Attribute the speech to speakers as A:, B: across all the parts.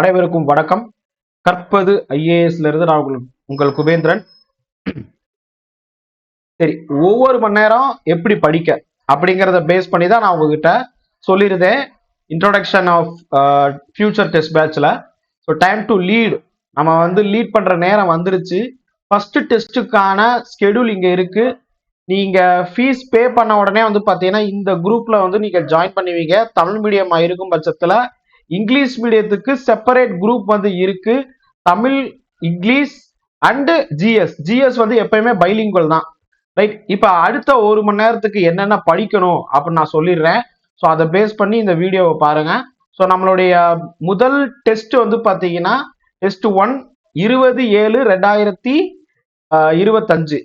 A: அனைவருக்கும் வணக்கம். கற்பது ஐஏஎஸ்ல இருந்து நான் உங்கள் உங்கள் குபேந்திரன். சரி ஒவ்வொரு மணி நேரம் எப்படி படிக்க அப்படிங்கிறத பேஸ் பண்ணி தான் நான் உங்ககிட்ட சொல்லியிருந்தேன். இன்ட்ரோடக்ஷன் ஆஃப் ஃபியூச்சர் டெஸ்ட் பேட்ச்ல ஸோ டைம் டு லீட் நம்ம வந்து லீட் பண்ற நேரம் வந்துருச்சு. ஃபர்ஸ்ட் டெஸ்ட்டுக்கான ஸ்கெடியூல் இங்க இருக்கு. நீங்க ஃபீஸ் பே பண்ண உடனே வந்து பாத்தீங்கன்னா இந்த குரூப்ல வந்து நீங்க ஜாயின் பண்ணுவீங்க. தமிழ் மீடியம் இருக்கும் பட்சத்துல இங்கிலீஷ் மீடியத்துக்கு செப்பரேட் குரூப் வந்து இருக்கு. Tamil English and GS GS வந்து எப்பயுமே பைலிங்குவல் தான். ரைட் இப்போ அடுத்த ஒரு மணி நேரத்துக்கு என்னென்ன படிக்கணும் அப்படின்னு நான் சொல்லிடுறேன். ஸோ அதை பேஸ் பண்ணி இந்த வீடியோவை பாருங்க. ஸோ நம்மளுடைய முதல் டெஸ்ட் வந்து பார்த்தீங்கன்னா டெஸ்ட் ஒன் இருபது ஏழு ரெண்டாயிரத்தி இருபத்தஞ்சு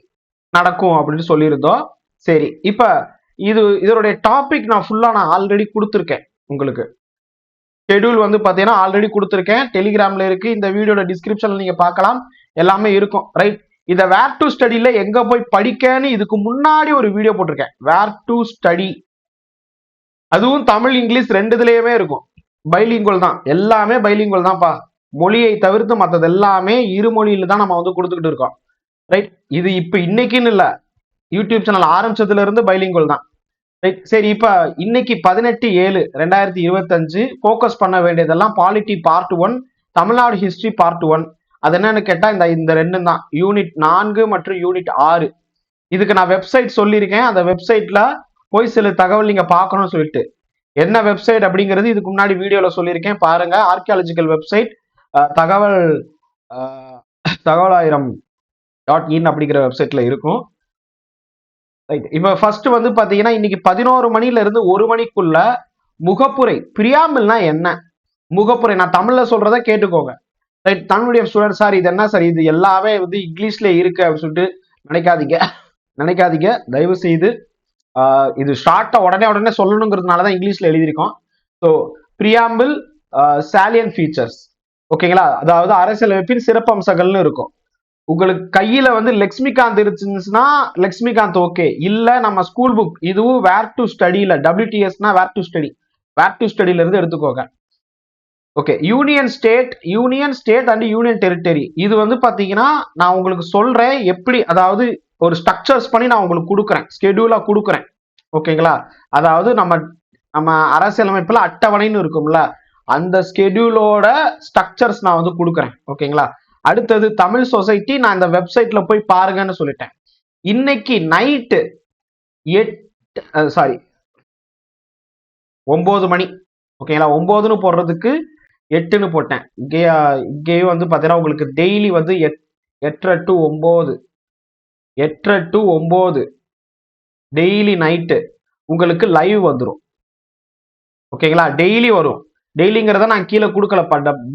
A: நடக்கும் அப்படின்னு சொல்லியிருந்தோம். சரி இப்போ இது இதனுடைய டாபிக் நான் ஃபுல்லாக நான் ஆல்ரெடி கொடுத்துருக்கேன் உங்களுக்கு. ஷெடியூல் வந்து பார்த்தீங்கன்னா ஆல்ரெடி கொடுத்துருக்கேன். டெலிகிராம்ல இருக்கு. இந்த வீடியோட டிஸ்கிரிப்ஷனில் நீங்க பார்க்கலாம். எல்லாமே இருக்கும். ரைட் இதை வேர் டு ஸ்டடியில எங்க போய் படிக்கன்னு இதுக்கு முன்னாடி ஒரு வீடியோ போட்டிருக்கேன். வேர் டு ஸ்டடி அதுவும் தமிழ் இங்கிலீஷ் ரெண்டு இருக்கும். பைலிங்குவல் தான். எல்லாமே பைலிங்குவல் தான்ப்பா. மொழியை தவிர்த்து மற்றது எல்லாமே இரு மொழியில தான் நம்ம வந்து கொடுத்துக்கிட்டு இருக்கோம். ரைட் இது இப்போ இன்னைக்குன்னு இல்லை. யூடியூப் சேனல் ஆரம்பிச்சதுல இருந்து பைலிங்குவல் தான். சரி இப்போ இன்னைக்கு பதினெட்டு ஏழு ரெண்டாயிரத்தி இருபத்தஞ்சு ஃபோக்கஸ் பண்ண வேண்டியதெல்லாம் polity part one Tamil Nadu history part one அது என்னன்னு கேட்டால் இந்த இந்த ரெண்டும் தான். யூனிட் நான்கு மற்றும் யூனிட் ஆறு. இதுக்கு நான் வெப்சைட் சொல்லியிருக்கேன். அந்த வெப்சைட்ல போய் சில தகவல் நீங்க பார்க்கணும்னு சொல்லிட்டு. என்ன வெப்சைட் அப்படிங்கிறது இதுக்கு முன்னாடி வீடியோல சொல்லியிருக்கேன். பாருங்க ஆர்கியாலஜிக்கல் வெப்சைட் தகவல் தகவலாயிரம் டாட் இன் அப்படிங்கிற வெப்சைட்ல இருக்கும். இப்போ ஃபர்ஸ்ட் வந்து பாத்தீங்கன்னா இன்னைக்கு பதினோரு மணில இருந்து ஒரு மணிக்குள்ள முகப்புரை பிரியாம்பிள்னா என்ன? முகப்புரை நான் தமிழ்ல சொல்றத கேட்டுக்கோங்க. Right Tamil medium student sir இது என்ன சார்? இது எல்லாமே வந்து இங்கிலீஷ்ல இருக்கு அப்படின்னு சொல்லிட்டு நினைக்காதீங்க. நினைக்காதீங்க. தயவு செய்து இது ஷார்ட்டா உடனே உடனே சொல்லணுங்கிறதுனால தான் இங்கிலீஷ்ல எழுதியிருக்கோம். ஸோ பிரியாம்பிள் சாலியன் ஃபீச்சர்ஸ் ஓகேங்களா? அதாவது அரசியலமைப்பின் சிறப்பம்சங்கள்னு இருக்கும். உங்களுக்கு கையில வந்து லக்ஷ்மிகாந்த் இருந்துச்சுன்னா லக்ஷ்மிகாந்த் ஓகே இல்ல நம்ம ஸ்கூல் புக் இதுவும் வேர் டு ஸ்டடியில டபிள்யூடிஎஸ்னா where to study where to ஸ்டடியில இருந்து எடுத்துக்கோங்க. Okay union state union state and union territory இது வந்து பாத்தீங்கன்னா நான் உங்களுக்கு சொல்றேன் எப்படி அதாவது ஒரு ஸ்ட்ரக்சர்ஸ் பண்ணி நான் உங்களுக்கு கொடுக்குறேன். ஸ்கெடியூலா கொடுக்குறேன். ஓகேங்களா அதாவது நம்ம நம்ம அரசியலமைப்புல அட்டவணைன்னு இருக்கும்ல அந்த ஸ்கெடியூலோட ஸ்ட்ரக்சர்ஸ் நான் வந்து கொடுக்குறேன். ஓகேங்களா அடுத்தது தமிழ் சொசைட்டி நான் இந்த வெப்சைட்ல போய் பாருங்கன்னு சொல்லிட்டேன். இன்னைக்கு நைட்டு எட்டு சாரி ஒன்பது மணி. ஓகேங்களா? ஒன்பதுன்னு போடுறதுக்கு எட்டுன்னு போட்டேன். இங்கே இங்கேயும் வந்து பார்த்தீங்கன்னா உங்களுக்கு டெய்லி வந்து எட் எட்டரை டு ஒம்பது எட்டரை டு ஒம்பது டெய்லி நைட்டு உங்களுக்கு லைவ் வந்துடும் ஓகேங்களா? டெய்லி வரும். டெய்லிங்கிறத நான் கீழே கொடுக்கல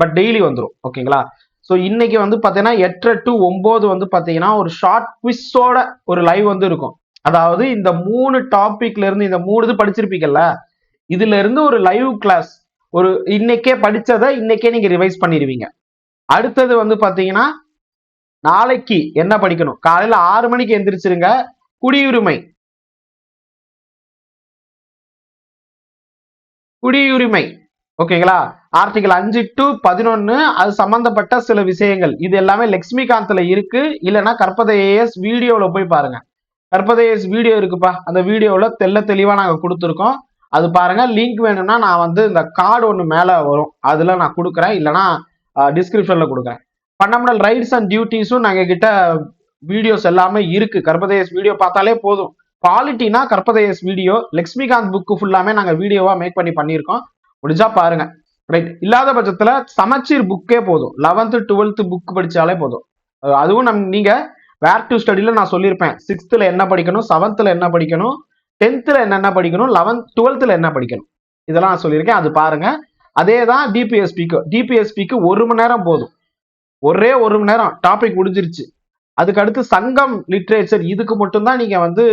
A: பட் டெய்லி வந்துடும் ஓகேங்களா? ஸோ இன்னைக்கு வந்து பார்த்தீங்கன்னா எட்டரை டு ஒம்பது வந்து பார்த்தீங்கன்னா ஒரு ஷார்ட் குவிஸோட ஒரு லைவ் வந்து இருக்கும். அதாவது இந்த மூணு டாபிக்ல இருந்து இந்த மூணு இது படிச்சிருப்பீங்கல்ல இதுல இருந்து ஒரு லைவ் கிளாஸ் ஒரு இன்னைக்கே படிச்சதை இன்னைக்கே நீங்க ரிவைஸ் பண்ணிடுவீங்க. அடுத்தது வந்து பார்த்தீங்கன்னா நாளைக்கு என்ன படிக்கணும்? காலையில ஆறு மணிக்கு எந்திரிச்சிருங்க. குடியுரிமை. குடியுரிமை. ஓகேங்களா? ஆர்டிகல் அஞ்சு டு பதினொன்னு அது சம்பந்தப்பட்ட சில விஷயங்கள். இது எல்லாமே லக்ஷ்மிகாந்த்ல இருக்கு. இல்லைன்னா கற்பதையஸ் வீடியோவில் வீடியோல போய் பாருங்க. கற்பதையஸ் வீடியோ இருக்குப்பா. அந்த வீடியோல தெள்ள தெளிவா நாங்க கொடுத்துருக்கோம். அது பாருங்க லிங்க் வேணும்னா நான் வந்து இந்த கார்டு ஒன்று மேலே வரும். அதில் நான் கொடுக்குறேன். இல்லைனா டிஸ்கிரிப்ஷனில் கொடுக்குறேன். ஃபண்டமெண்டல் ரைட்ஸ் அண்ட் டியூட்டிஸும் நாங்கள் கிட்ட வீடியோஸ் எல்லாமே இருக்கு. கர்பதேஸ் வீடியோ பார்த்தாலே போதும். குவாலிட்டினா கற்பதையஸ் வீடியோ. லக்ஷ்மிகாந்த் புக்கு ஃபுல்லாமே நாங்கள் வீடியோவாக மேக் பண்ணி பண்ணியிருக்கோம். முடிஞ்சா பாருங்க. ரைட் இல்லாத பட்சத்தில் சமச்சீர் புக்கே போதும். லெவன்த்து டுவெல்த்து புக் படிச்சாலே போதும். அதுவும் நம் நீங்கள் வேர் டு ஸ்டடியில் நான் சொல்லியிருப்பேன். சிக்ஸ்த்தில் என்ன படிக்கணும் செவன்த்தில் என்ன படிக்கணும் டென்த்தில் என்னென்ன படிக்கணும் லெவன்த் டுவெல்த்தில் என்ன படிக்கணும். இதெல்லாம் நான் சொல்லியிருக்கேன். அது பாருங்க. அதே தான் டிபிஎஸ்பிக்கு டிபிஎஸ்பிக்கு ஒரு மணி நேரம் போதும். ஒரே ஒரு மணி நேரம். டாபிக் முடிஞ்சிருச்சு. அதுக்கு அடுத்து சங்கம் லிட்ரேச்சர் இதுக்கு மட்டும்தான் நீங்க வந்து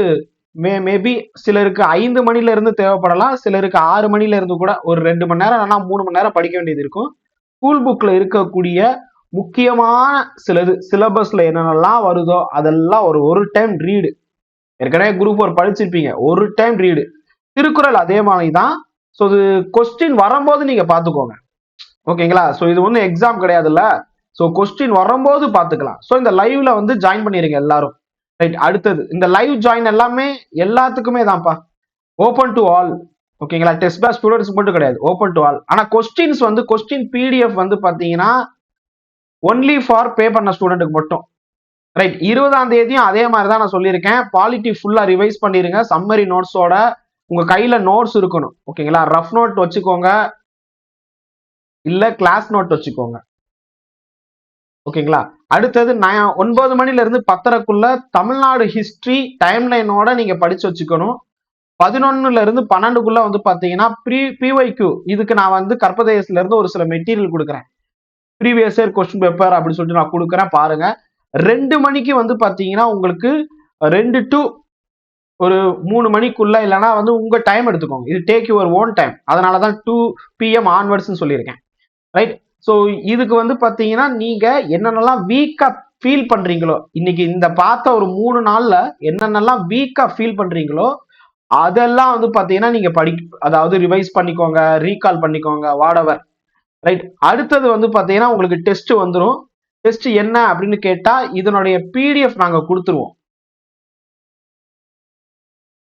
A: மே மேபி சிலருக்கு ஐந்து மணில இருந்து தேவைப்படலாம் சிலருக்கு ஆறு மணில இருந்து கூட ஒரு ரெண்டு மணி நேரம் ஆனால் மூணு மணி நேரம் படிக்க வேண்டியது இருக்கும். ஸ்கூல் புக்கில் இருக்கக்கூடிய முக்கியமான சிலது சிலபஸ்ல என்னென்னலாம் வருதோ அதெல்லாம் ஒரு ஒரு டைம் ரீடு ஏற்கனவே குரூப் ஒரு படிச்சிருப்பீங்க ஒரு டைம் ரீடு திருக்குறள் அதே மாதிரி தான். ஸோ இது கொஸ்டின் வரும்போது நீங்க பார்த்துக்கோங்க. ஓகேங்களா ஸோ இது ஒன்றும் எக்ஸாம் கிடையாதுல்ல. ஸோ கொஸ்டின் வரும்போது பார்த்துக்கலாம். ஸோ இந்த லைவ்ல வந்து ஜாயின் பண்ணிடுங்க எல்லாரும். ரைட் அடுத்தது இந்த லைவ் ஜாயின் எல்லாமே எல்லாத்துக்குமே தான்ப்பா. ஓப்பன் டு ஆல் ஓகேங்களா டெஸ்ட் பேஸ் ஸ்டூடெண்ட்ஸ் மட்டும் கிடையாது. ஓப்பன் டு ஆல் ஆனால் கொஸ்டின்ஸ் வந்து கொஸ்டின் பிடிஎஃப் வந்து பார்த்தீங்கன்னா ஒன்லி ஃபார் பே பண்ண ஸ்டூடெண்ட்டுக்கு மட்டும். ரைட் இருபதாம் தேதியும் அதே மாதிரி தான் நான் சொல்லியிருக்கேன். பாலிட்டி ஃபுல்லா ரிவைஸ் பண்ணிருங்க. சம்மரி நோட்ஸோட உங்க கையில நோட்ஸ் இருக்கணும். ஓகேங்களா ரஃப் நோட் வச்சுக்கோங்க. இல்ல கிளாஸ் நோட் வச்சுக்கோங்க. ஓகேங்களா அடுத்தது நான் ஒன்பது மணில இருந்து பத்தரைக்குள்ள தமிழ்நாடு ஹிஸ்டரி டைம் லைனோட நீங்க படிச்சு வச்சுக்கணும். பதினொன்னுல இருந்து பன்னெண்டுக்குள்ள வந்து பாத்தீங்கன்னா ப்ரீ பிஒய்க்யூ இதுக்கு நான் வந்து கற்பதேசத்துல இருந்து ஒரு சில மெட்டீரியல் கொடுக்குறேன். ப்ரீவியஸ் இயர் கொஸ்டின் பேப்பர் அப்படின்னு சொல்லிட்டு நான் கொடுக்குறேன் பாருங்க. ரெண்டு மணிக்கு வந்து பாத்தீங்கன்னா உங்களுக்கு ரெண்டு டு ஒரு மூணு மணிக்குள்ள இல்லைன்னா வந்து உங்க டைம் எடுத்துக்கோங்க. இது டேக் யுவர் ஓன் டைம் அதனால தான் டூ பிஎம் ஆன்வர்ட்ஸ்னு சொல்லியிருக்கேன். ரைட் ஸோ இதுக்கு வந்து பார்த்தீங்கன்னா நீங்கள் என்னென்னலாம் வீக்காக ஃபீல் பண்ணுறீங்களோ இன்னைக்கு இந்த பார்த்த ஒரு மூணு நாளில் என்னென்னலாம் வீக்காக ஃபீல் பண்ணுறீங்களோ அதெல்லாம் வந்து பார்த்தீங்கன்னா நீங்கள் படி அதாவது ரிவைஸ் பண்ணிக்கோங்க ரீகால் பண்ணிக்கோங்க வாடவர் ரைட் அடுத்தது வந்து பார்த்தீங்கன்னா உங்களுக்கு டெஸ்ட் வந்துடும் டெஸ்ட் என்ன அப்படின்னு கேட்டால் இதனுடைய பிடிஎஃப் நாங்கள் கொடுத்துருவோம்.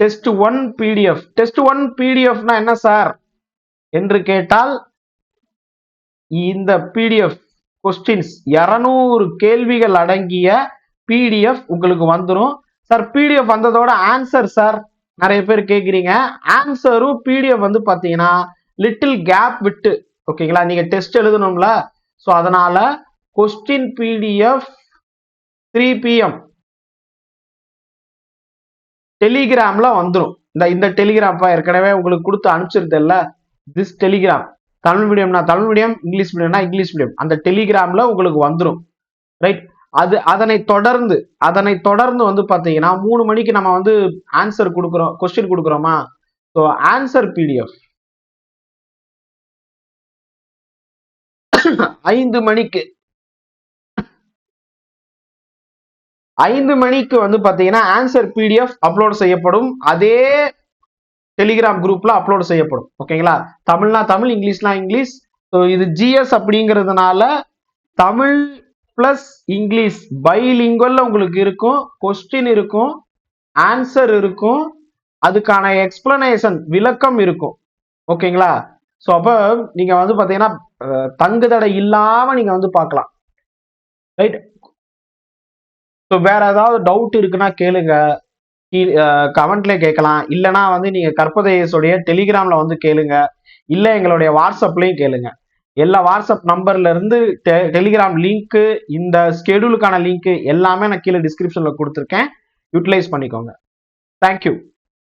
A: Test one PDF test one பிடிஎஃப்னா என்ன சார் என்று கேட்டால் இந்த பிடிஎஃப் கொஸ்டின்ஸ் இரநூறு கேள்விகள் அடங்கிய பிடிஎஃப் உங்களுக்கு வந்துடும் சார் பிடிஎஃப் வந்ததோட ஆன்சர் சார் நிறைய பேர் கேட்குறீங்க ஆன்சரும் பிடிஎஃப் வந்து பார்த்தீங்கன்னா லிட்டில் கேப் விட்டு ஓகேங்களா நீங்கள் டெஸ்ட் எழுதணும்ல. ஸோ அதனால கொஸ்டின் பிடிஎஃப் த்ரீ பிஎம் டெலிகிராமில் வந்துடும் இந்த இந்த டெலிகிராம்ப்பா ஏற்கனவே உங்களுக்கு கொடுத்து அனுப்பிச்சிருந்தேன்ல. திஸ் டெலிகிராம் தமிழ் மீடியம்னா தமிழ் மீடியம் இங்கிலீஷ் மீடியம்னா இங்கிலீஷ் மீடியம் அந்த டெலிகிராம்ல உங்களுக்கு வந்துடும் ரைட் அது அதனை தொடர்ந்து அதனை தொடர்ந்து வந்து பார்த்தீங்கன்னா மூணு மணிக்கு நம்ம வந்து ஆன்சர் கொடுக்குறோம் கொஸ்டின் கொடுக்குறோமா? ஸோ ஆன்சர் பிடிஎஃப் ஐந்து மணிக்கு ஐந்து மணிக்கு வந்து பார்த்தீங்கன்னா ஆன்சர் பிடிஎஃப் அப்லோட் செய்யப்படும். அதே டெலிகிராம் குரூப்ல அப்லோட் செய்யப்படும். ஓகேங்களா தமிழ்னா தமிழ் இங்கிலீஷ்னா இங்கிலீஷ். ஸோ இது ஜிஎஸ் அப்படிங்கிறதுனால தமிழ் பிளஸ் இங்கிலீஷ் பைலிங்குவல்ல உங்களுக்கு இருக்கும் கொஸ்டின் இருக்கும் ஆன்சர் இருக்கும் அதுக்கான எக்ஸ்பிளனேஷன் விளக்கம் இருக்கும். ஓகேங்களா ஸோ அப்போ நீங்கள் வந்து பார்த்தீங்கன்னா தங்கு தடை இல்லாமல் நீங்கள் வந்து பார்க்கலாம். ரைட் ஸோ வேற ஏதாவது டவுட் இருக்குன்னா கேளுங்க. கமெண்ட்ல கேட்கலாம். இல்லைனா வந்து நீங்க கற்பதேசுடைய டெலிகிராம்ல வந்து கேளுங்க. இல்லை எங்களுடைய வாட்ஸ்அப்லயும் கேளுங்க. எல்லா வாட்ஸ்அப் நம்பர்ல இருந்து டெலிகிராம் லிங்க் இந்த ஸ்கெடியூலுக்கான லிங்க் எல்லாமே நான் கீழே டிஸ்கிரிப்ஷன்ல கொடுத்துருக்கேன். யூட்டிலைஸ் பண்ணிக்கோங்க. தேங்க்யூ